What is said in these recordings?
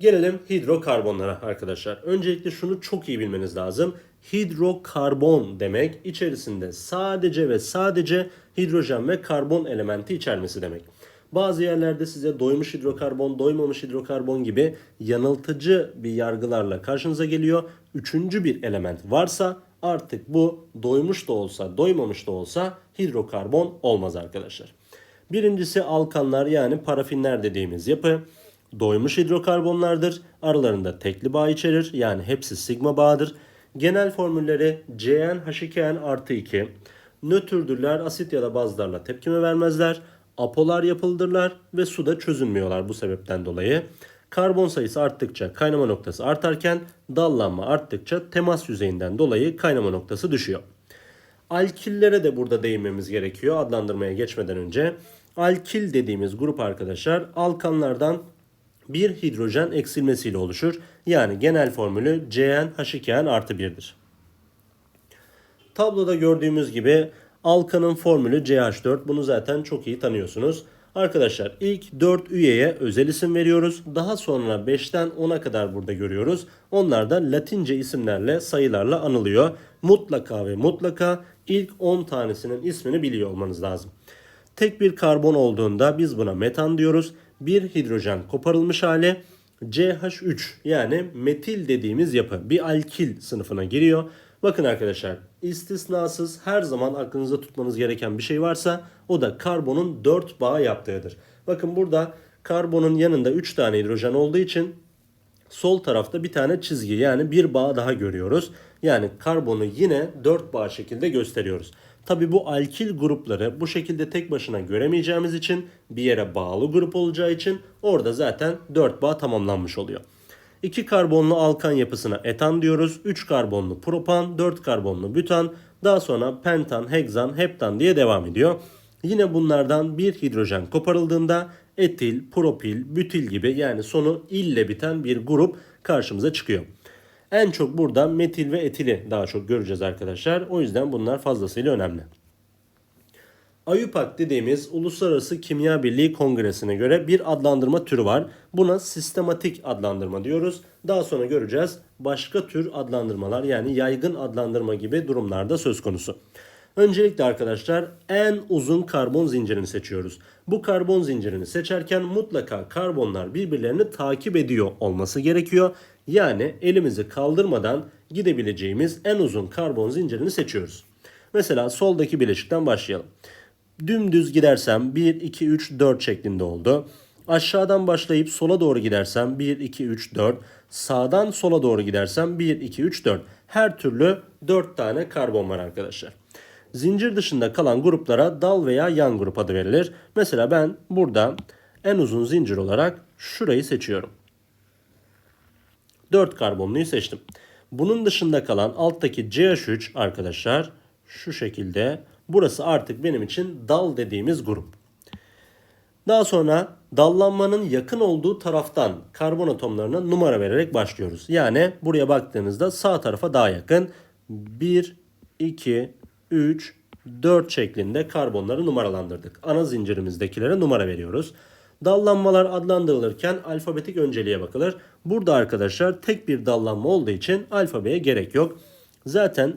Gelelim hidrokarbonlara arkadaşlar. Öncelikle şunu çok iyi bilmeniz lazım. Hidrokarbon demek içerisinde sadece ve sadece hidrojen ve karbon elementi içermesi demek. Bazı yerlerde size doymuş hidrokarbon, doymamış hidrokarbon gibi yanıltıcı bir yargılarla karşınıza geliyor. Üçüncü bir element varsa artık bu doymuş da olsa, doymamış da olsa hidrokarbon olmaz arkadaşlar. Birincisi alkanlar yani parafinler dediğimiz yapı. Doymuş hidrokarbonlardır. Aralarında tekli bağ içerir. Yani hepsi sigma bağıdır. Genel formülleri CnH2n artı 2. Nötrdürler asit ya da bazlarla tepkime vermezler. Apolar yapıldırlar ve suda çözünmüyorlar bu sebepten dolayı. Karbon sayısı arttıkça kaynama noktası artarken dallanma arttıkça temas yüzeyinden dolayı kaynama noktası düşüyor. Alkillere de burada değinmemiz gerekiyor adlandırmaya geçmeden önce. Alkil dediğimiz grup arkadaşlar alkanlardan bir hidrojen eksilmesiyle oluşur. Yani genel formülü CnH2n artı 1'dir. Tabloda gördüğümüz gibi alkanın formülü CH4. Bunu zaten çok iyi tanıyorsunuz. Arkadaşlar ilk 4 üyeye özel isim veriyoruz. Daha sonra 5'ten 10'a kadar burada görüyoruz. Onlar da latince isimlerle sayılarla anılıyor. Mutlaka ve mutlaka ilk 10 tanesinin ismini biliyor olmanız lazım. Tek bir karbon olduğunda biz buna metan diyoruz. Bir hidrojen koparılmış hali CH3 yani metil dediğimiz yapı bir alkil sınıfına giriyor. Bakın arkadaşlar istisnasız her zaman aklınızda tutmanız gereken bir şey varsa o da karbonun 4 bağ yaptığıdır. Bakın burada karbonun yanında 3 tane hidrojen olduğu için sol tarafta bir tane çizgi yani bir bağ daha görüyoruz. Yani karbonu yine 4 bağ şekilde gösteriyoruz. Tabi bu alkil grupları bu şekilde tek başına göremeyeceğimiz için bir yere bağlı grup olacağı için orada zaten 4 bağ tamamlanmış oluyor. 2 karbonlu alkan yapısına etan diyoruz. 3 karbonlu propan, 4 karbonlu bütan, daha sonra pentan, heksan, heptan diye devam ediyor. Yine bunlardan bir hidrojen koparıldığında etil, propil, bütil gibi yani sonu ille biten bir grup karşımıza çıkıyor. En çok burada metil ve etili daha çok göreceğiz arkadaşlar. O yüzden bunlar fazlasıyla önemli. AYUPAC dediğimiz Uluslararası Kimya Birliği Kongresi'ne göre bir adlandırma türü var. Buna sistematik adlandırma diyoruz. Daha sonra göreceğiz başka tür adlandırmalar yani yaygın adlandırma gibi durumlarda söz konusu. Öncelikle arkadaşlar en uzun karbon zincirini seçiyoruz. Bu karbon zincirini seçerken mutlaka karbonlar birbirlerini takip ediyor olması gerekiyor. Yani elimizi kaldırmadan gidebileceğimiz en uzun karbon zincirini seçiyoruz. Mesela soldaki bileşikten başlayalım. Dümdüz gidersem 1, 2, 3, 4 şeklinde oldu. Aşağıdan başlayıp sola doğru gidersem 1, 2, 3, 4. Sağdan sola doğru gidersem 1, 2, 3, 4. Her türlü 4 tane karbon var arkadaşlar. Zincir dışında kalan gruplara dal veya yan grup adı verilir. Mesela ben burada en uzun zincir olarak şurayı seçiyorum. 4 karbonluyu seçtim. Bunun dışında kalan alttaki CH3 arkadaşlar şu şekilde burası artık benim için dal dediğimiz grup. Daha sonra dallanmanın yakın olduğu taraftan karbon atomlarına numara vererek başlıyoruz. Yani buraya baktığınızda sağ tarafa daha yakın 1, 2, 3, 4 şeklinde karbonları numaralandırdık. Ana zincirimizdekilere numara veriyoruz. Dallanmalar adlandırılırken alfabetik önceliğe bakılır. Burada arkadaşlar tek bir dallanma olduğu için alfabeye gerek yok. Zaten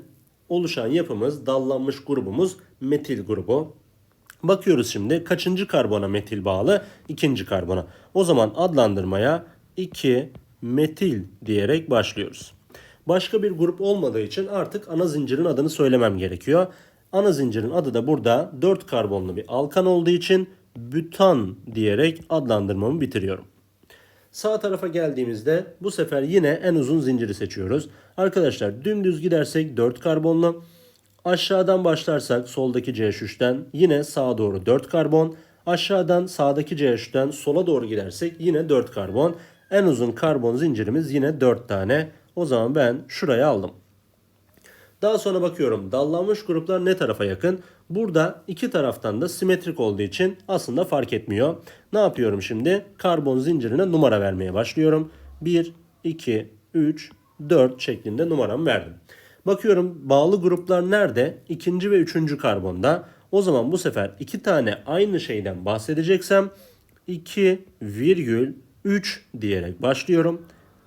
oluşan yapımız dallanmış grubumuz metil grubu. Bakıyoruz şimdi kaçıncı karbona metil bağlı? İkinci karbona. O zaman adlandırmaya 2 metil diyerek başlıyoruz. Başka bir grup olmadığı için artık ana zincirin adını söylemem gerekiyor. Ana zincirin adı da burada 4 karbonlu bir alkan olduğu için bütan diyerek adlandırmamı bitiriyorum. Sağ tarafa geldiğimizde bu sefer yine en uzun zinciri seçiyoruz. Arkadaşlar dümdüz gidersek 4 karbonlu. Aşağıdan başlarsak soldaki CH3'ten yine sağa doğru 4 karbon. Aşağıdan sağdaki CH3'ten sola doğru gidersek yine 4 karbon. En uzun karbon zincirimiz yine 4 tane. O zaman ben şuraya aldım. Daha sonra bakıyorum dallanmış gruplar ne tarafa yakın? Burada iki taraftan da simetrik olduğu için aslında fark etmiyor. Ne yapıyorum şimdi? Karbon zincirine numara vermeye başlıyorum. 1, 2, 3, 4 şeklinde numaramı verdim. Bakıyorum bağlı gruplar nerede? İkinci ve üçüncü karbonda. O zaman bu sefer iki tane aynı şeyden bahsedeceksem 2 virgül 3 diyerek başlıyorum.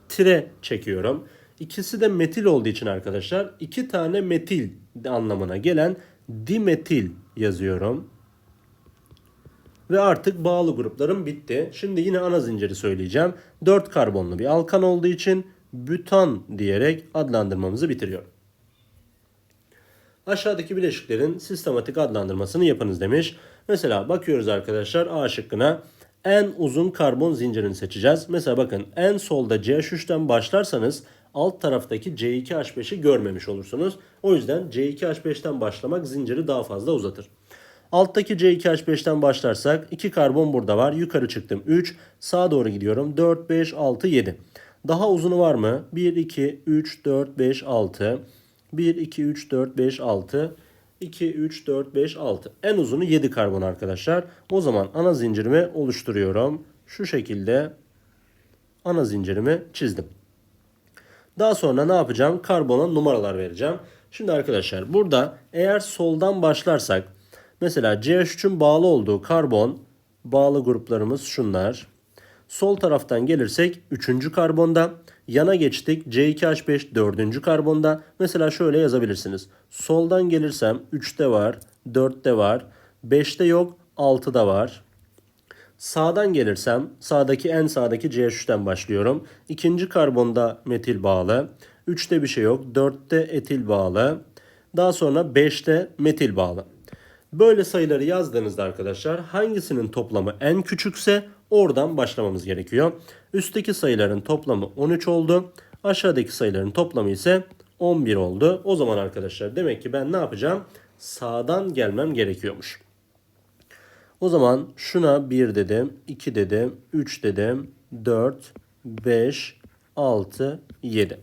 Tire çekiyorum. İkisi de metil olduğu için arkadaşlar iki tane metil anlamına gelen dimetil yazıyorum. Ve artık bağlı gruplarım bitti. Şimdi yine ana zinciri söyleyeceğim. 4 karbonlu bir alkan olduğu için bütan diyerek adlandırmamızı bitiriyorum. Aşağıdaki bileşiklerin sistematik adlandırmasını yapınız demiş. Mesela bakıyoruz arkadaşlar A şıkkına en uzun karbon zincirini seçeceğiz. Mesela bakın en solda CH3'ten başlarsanız alt taraftaki C2H5'i görmemiş olursunuz. O yüzden C2H5'ten başlamak zinciri daha fazla uzatır. Alttaki C2H5'ten başlarsak 2 karbon burada var. Yukarı çıktım 3. Sağa doğru gidiyorum. 4, 5, 6, 7. Daha uzunu var mı? 1, 2, 3, 4, 5, 6. 1, 2, 3, 4, 5, 6. 2, 3, 4, 5, 6. En uzunu 7 karbon arkadaşlar. O zaman ana zincirimi oluşturuyorum. Şu şekilde ana zincirimi çizdim. Daha sonra ne yapacağım? Karbona numaralar vereceğim. Şimdi arkadaşlar burada eğer soldan başlarsak mesela CH3'ün bağlı olduğu karbon bağlı gruplarımız şunlar. Sol taraftan gelirsek 3. karbonda yana geçtik C2H5 4. karbonda. Mesela şöyle yazabilirsiniz. Soldan gelirsem 3'te var, 4'te var, 5'te yok, 6'da var. Sağdan gelirsem sağdaki en sağdaki CH3'ten başlıyorum. İkinci karbonda metil bağlı. 3'te bir şey yok. 4'te etil bağlı. Daha sonra 5'te metil bağlı. Böyle sayıları yazdığınızda arkadaşlar hangisinin toplamı en küçükse oradan başlamamız gerekiyor. Üstteki sayıların toplamı 13 oldu. Aşağıdaki sayıların toplamı ise 11 oldu. O zaman arkadaşlar demek ki ben ne yapacağım? Sağdan gelmem gerekiyormuş. O zaman şuna 1 dedim, 2 dedim, 3 dedim, 4, 5, 6, 7.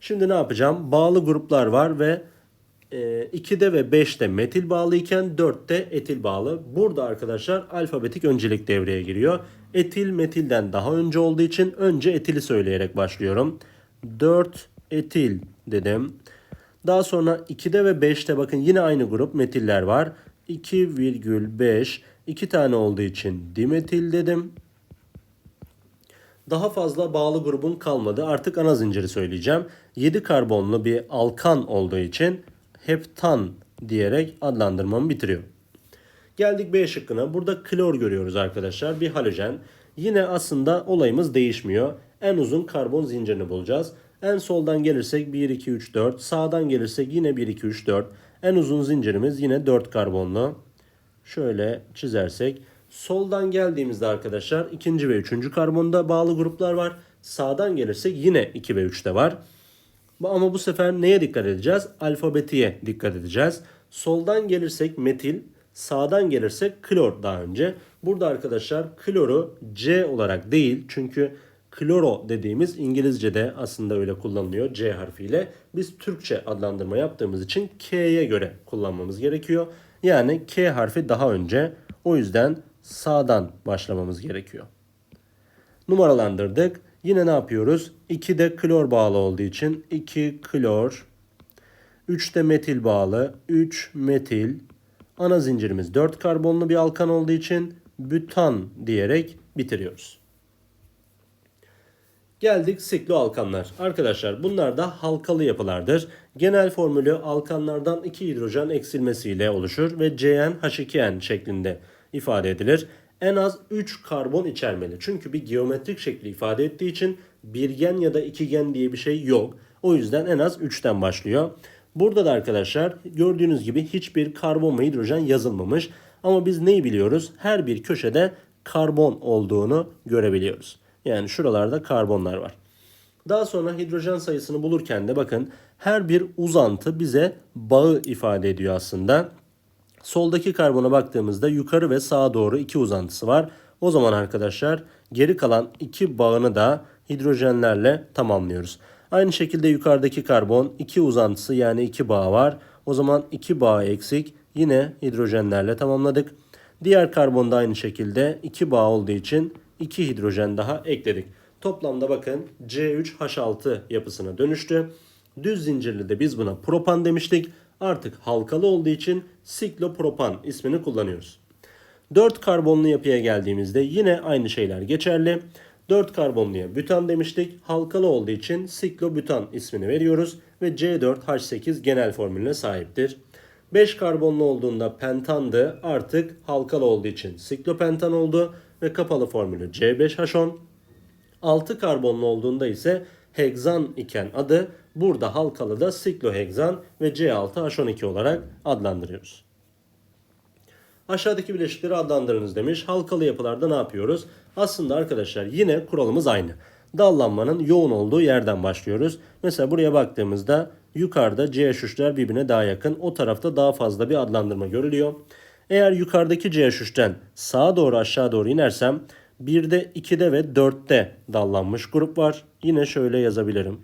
Şimdi ne yapacağım? Bağlı gruplar var ve e, 2'de ve 5'te metil bağlı iken 4'te etil bağlı. Burada arkadaşlar alfabetik öncelik devreye giriyor. Etil metilden daha önce olduğu için önce etili söyleyerek başlıyorum. 4 etil dedim. Daha sonra 2'de ve 5'te bakın yine aynı grup metiller var. 2,5 2 tane olduğu için dimetil dedim. Daha fazla bağlı grubun kalmadı. Artık ana zinciri söyleyeceğim. 7 karbonlu bir alkan olduğu için heptan diyerek adlandırmamı bitiriyor. Geldik B şıkkına. Burada klor görüyoruz arkadaşlar. Bir halojen. Yine aslında olayımız değişmiyor. En uzun karbon zincirini bulacağız. En soldan gelirsek 1, 2, 3, 4. Sağdan gelirsek yine 1, 2, 3, 4. En uzun zincirimiz yine 4 karbonlu. Şöyle çizersek. Soldan geldiğimizde arkadaşlar ikinci ve üçüncü karbonda bağlı gruplar var. Sağdan gelirsek yine 2 ve 3'te var. Ama bu sefer neye dikkat edeceğiz? Alfabetiye dikkat edeceğiz. Soldan gelirsek metil, sağdan gelirsek klor daha önce. Burada arkadaşlar kloru C olarak değil çünkü kloro dediğimiz İngilizce'de aslında öyle kullanılıyor C harfiyle. Biz Türkçe adlandırma yaptığımız için K'ye göre kullanmamız gerekiyor. Yani K harfi daha önce. O yüzden sağdan başlamamız gerekiyor. Numaralandırdık. Yine ne yapıyoruz? 2'de klor bağlı olduğu için 2 klor. 3'te metil bağlı. 3 metil. Ana zincirimiz 4 karbonlu bir alkan olduğu için bütan diyerek bitiriyoruz. Geldik sikloalkanlar. Arkadaşlar bunlar da halkalı yapılardır. Genel formülü alkanlardan 2 hidrojen eksilmesiyle oluşur ve CnH2n şeklinde ifade edilir. En az 3 karbon içermeli. Çünkü bir geometrik şekli ifade ettiği için birgen ya da ikigen diye bir şey yok. O yüzden en az 3'ten başlıyor. Burada da arkadaşlar gördüğünüz gibi hiçbir karbon ve hidrojen yazılmamış. Ama biz neyi biliyoruz? Her bir köşede karbon olduğunu görebiliyoruz. Yani şuralarda karbonlar var. Daha sonra hidrojen sayısını bulurken de bakın her bir uzantı bize bağı ifade ediyor aslında. Soldaki karbona baktığımızda yukarı ve sağa doğru iki uzantısı var. O zaman arkadaşlar geri kalan iki bağını da hidrojenlerle tamamlıyoruz. Aynı şekilde yukarıdaki karbon iki uzantısı yani iki bağ var. O zaman iki bağ eksik yine hidrojenlerle tamamladık. Diğer karbonda aynı şekilde iki bağ olduğu için 2 hidrojen daha ekledik. Toplamda bakın C3H6 yapısına dönüştü. Düz zincirli de biz buna propan demiştik. Artık halkalı olduğu için siklopropan ismini kullanıyoruz. 4 karbonlu yapıya geldiğimizde yine aynı şeyler geçerli. 4 karbonluya bütan demiştik. Halkalı olduğu için siklobütan ismini veriyoruz ve C4H8 genel formülüne sahiptir. 5 karbonlu olduğunda pentandı artık halkalı olduğu için siklopentan oldu ve kapalı formülü C5H10. 6 karbonlu olduğunda ise hegzan iken adı burada halkalı da siklohegzan ve C6H12 olarak adlandırıyoruz. Aşağıdaki bileşikleri adlandırınız demiş. Halkalı yapılarda ne yapıyoruz? Aslında arkadaşlar yine kuralımız aynı. Dallanmanın yoğun olduğu yerden başlıyoruz. Mesela buraya baktığımızda yukarıda CH3'ler birbirine daha yakın. O tarafta daha fazla bir adlandırma görülüyor. Eğer yukarıdaki CH3'ten sağa doğru aşağı doğru inersem 1'de, 2'de ve 4'te dallanmış grup var. Yine şöyle yazabilirim.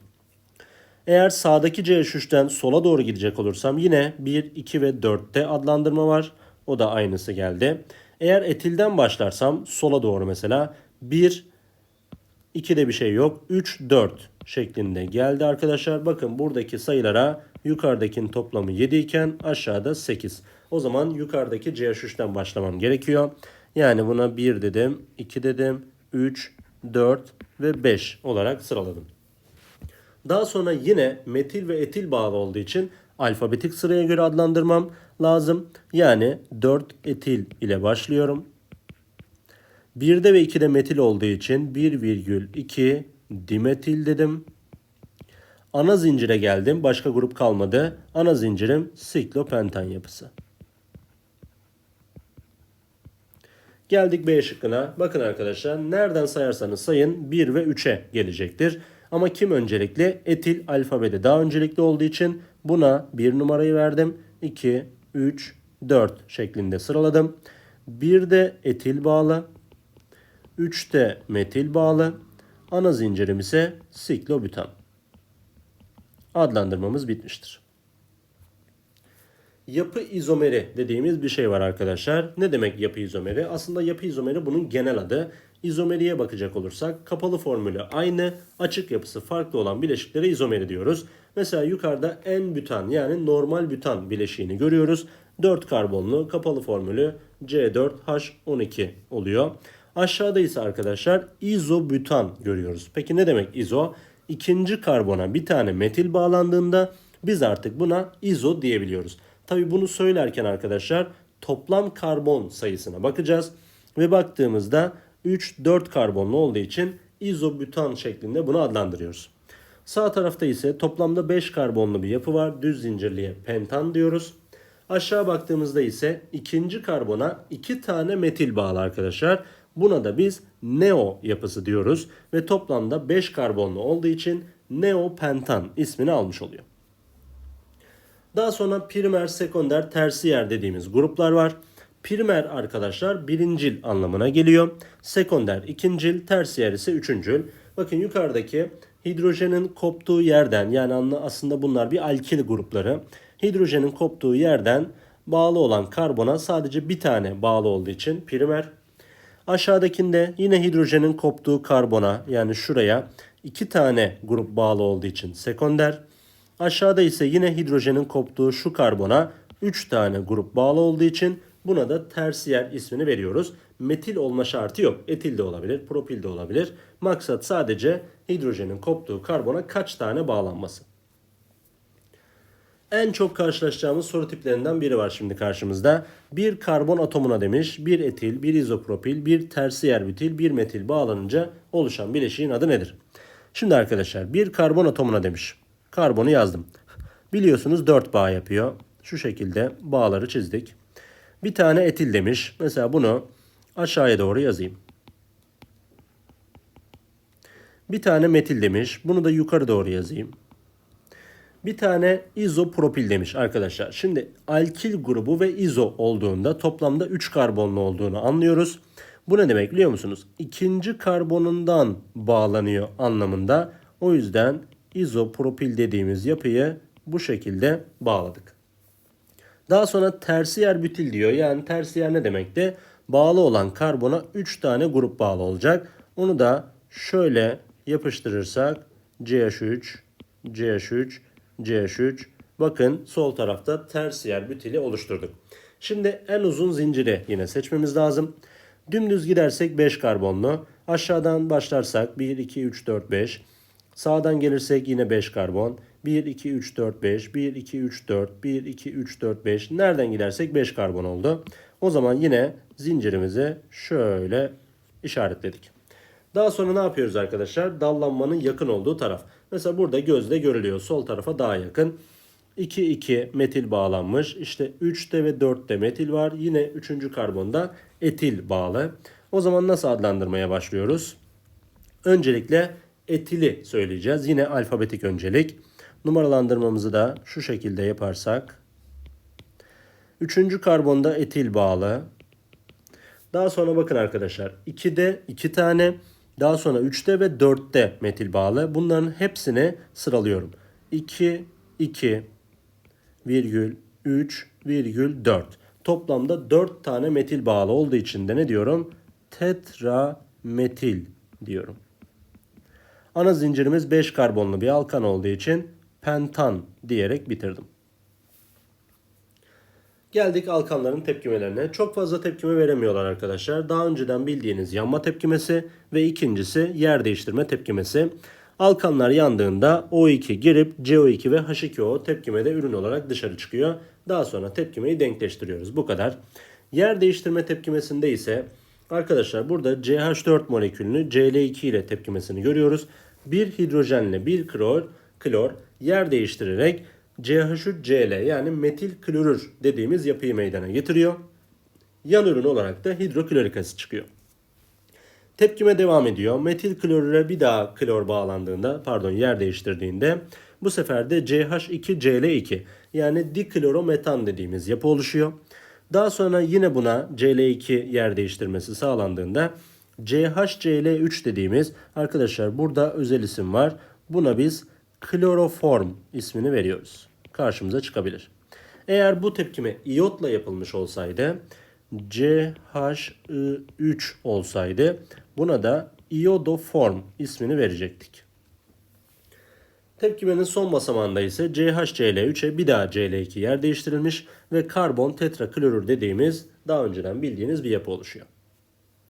Eğer sağdaki CH3'ten sola doğru gidecek olursam yine 1, 2 ve 4'te adlandırma var. O da aynısı geldi. Eğer etilden başlarsam sola doğru mesela 1, 2'de bir şey yok. 3, 4 şeklinde geldi arkadaşlar. Bakın buradaki sayılara yukarıdakinin toplamı 7 iken aşağıda 8. O zaman yukarıdaki CH3'ten başlamam gerekiyor. Yani buna 1 dedim, 2 dedim, 3, 4 ve 5 olarak sıraladım. Daha sonra yine metil ve etil bağlı olduğu için alfabetik sıraya göre adlandırmam lazım. Yani 4 etil ile başlıyorum. 1'de ve 2'de metil olduğu için 1,2 dimetil dedim. Ana zincire geldim. Başka grup kalmadı. Ana zincirim siklopentan yapısı. Geldik B şıkkına. Bakın arkadaşlar nereden sayarsanız sayın 1 ve 3'e gelecektir. Ama kim öncelikli? Etil alfabede daha öncelikli olduğu için buna 1 numarayı verdim. 2, 3, 4 şeklinde sıraladım. 1'de etil bağlı. 3'te metil bağlı. Ana zincirim ise siklobütan. Adlandırmamız bitmiştir. Yapı izomeri dediğimiz bir şey var arkadaşlar. Ne demek yapı izomeri? Aslında yapı izomeri bunun genel adı. İzomeriye bakacak olursak kapalı formülü aynı, açık yapısı farklı olan bileşiklere izomeri diyoruz. Mesela yukarıda en bütan yani normal bütan bileşiğini görüyoruz. 4 karbonlu kapalı formülü C4H12 oluyor. Aşağıda ise arkadaşlar izobütan görüyoruz. Peki ne demek izo? İkinci karbona bir tane metil bağlandığında biz artık buna izo diyebiliyoruz. Tabi bunu söylerken arkadaşlar toplam karbon sayısına bakacağız. Ve baktığımızda 3-4 karbonlu olduğu için izobütan şeklinde bunu adlandırıyoruz. Sağ tarafta ise toplamda 5 karbonlu bir yapı var. Düz zincirliye pentan diyoruz. Aşağı baktığımızda ise ikinci karbona 2 tane metil bağlı arkadaşlar. Buna da biz neo yapısı diyoruz ve toplamda 5 karbonlu olduğu için neopentan ismini almış oluyor. Daha sonra primer, sekonder, tersiyer dediğimiz gruplar var. Primer arkadaşlar birincil anlamına geliyor. Sekonder ikincil, tersiyer ise üçüncül. Bakın yukarıdaki hidrojenin koptuğu yerden yani aslında bunlar bir alkil grupları. Hidrojenin koptuğu yerden bağlı olan karbona sadece bir tane bağlı olduğu için primer. Aşağıdakinde yine hidrojenin koptuğu karbona yani şuraya iki tane grup bağlı olduğu için sekonder. Aşağıda ise yine hidrojenin koptuğu şu karbona 3 tane grup bağlı olduğu için buna da tersiyer ismini veriyoruz. Metil olma şartı yok. Etil de olabilir, propil de olabilir. Maksat sadece hidrojenin koptuğu karbona kaç tane bağlanması. En çok karşılaşacağımız soru tiplerinden biri var şimdi karşımızda. Bir karbon atomuna demiş, bir etil, bir izopropil, bir tersiyer butil, bir metil bağlanınca oluşan bileşiğin adı nedir? Şimdi arkadaşlar bir karbon atomuna demiş. Karbonu yazdım. Biliyorsunuz 4 bağ yapıyor. Şu şekilde bağları çizdik. Bir tane etil demiş. Mesela bunu aşağıya doğru yazayım. Bir tane metil demiş. Bunu da yukarı doğru yazayım. Bir tane izopropil demiş arkadaşlar. Şimdi alkil grubu ve izo olduğunda toplamda 3 karbonlu olduğunu anlıyoruz. Bu ne demek biliyor musunuz? İkinci karbonundan bağlanıyor anlamında. O yüzden izopropil dediğimiz yapıyı bu şekilde bağladık. Daha sonra tersiyer bütil diyor. Yani tersiyer ne demekti? Bağlı olan karbona 3 tane grup bağlı olacak. Onu da şöyle yapıştırırsak CH3, CH3, CH3. Bakın sol tarafta tersiyer bütili oluşturduk. Şimdi en uzun zinciri yine seçmemiz lazım. Dümdüz gidersek 5 karbonlu. Aşağıdan başlarsak 1, 2, 3, 4, 5. Sağdan gelirsek yine 5 karbon. 1, 2, 3, 4, 5. 1, 2, 3, 4. 1, 2, 3, 4, 5. Nereden gidersek 5 karbon oldu. O zaman yine zincirimizi şöyle işaretledik. Daha sonra ne yapıyoruz arkadaşlar? Dallanmanın yakın olduğu taraf. Mesela burada gözle görülüyor. Sol tarafa daha yakın. 2 2 metil bağlanmış. İşte 3'te ve 4'te metil var. Yine 3. karbonda etil bağlı. O zaman nasıl adlandırmaya başlıyoruz? Öncelikle etili söyleyeceğiz. Yine alfabetik öncelik. Numaralandırmamızı da şu şekilde yaparsak. Üçüncü karbonda etil bağlı. Daha sonra bakın arkadaşlar 2'de 2 tane daha sonra 3'te ve 4'te metil bağlı. Bunların hepsini sıralıyorum. 2, 2, virgül 3, virgül 4. Toplamda 4 tane metil bağlı olduğu için de ne diyorum? Tetrametil diyorum. Ana zincirimiz 5 karbonlu bir alkan olduğu için pentan diyerek bitirdim. Geldik alkanların tepkimelerine. Çok fazla tepkime veremiyorlar arkadaşlar. Daha önceden bildiğiniz yanma tepkimesi ve ikincisi yer değiştirme tepkimesi. Alkanlar yandığında O2 girip CO2 ve H2O tepkimede ürün olarak dışarı çıkıyor. Daha sonra tepkimeyi denkleştiriyoruz. Bu kadar. Yer değiştirme tepkimesinde ise arkadaşlar burada CH4 molekülünü Cl2 ile tepkimesini görüyoruz. Bir hidrojenle bir klor, klor yer değiştirerek CH3Cl yani metil klorür dediğimiz yapıyı meydana getiriyor. Yan ürün olarak da hidroklorik asit çıkıyor. Tepkime devam ediyor. Metil klorüre bir daha klor bağlandığında pardon yer değiştirdiğinde bu sefer de CH2Cl2 yani diklorometan dediğimiz yapı oluşuyor. Daha sonra yine buna Cl2 yer değiştirmesi sağlandığında CHCl3 dediğimiz arkadaşlar burada özel isim var. Buna biz kloroform ismini veriyoruz. Karşımıza çıkabilir. Eğer bu tepkime iyotla yapılmış olsaydı CH3 olsaydı buna da iodoform ismini verecektik. Tepkimenin son basamağında ise CHCl3'e bir daha Cl2 yer değiştirilmiş ve karbon tetraklorür dediğimiz daha önceden bildiğiniz bir yapı oluşuyor.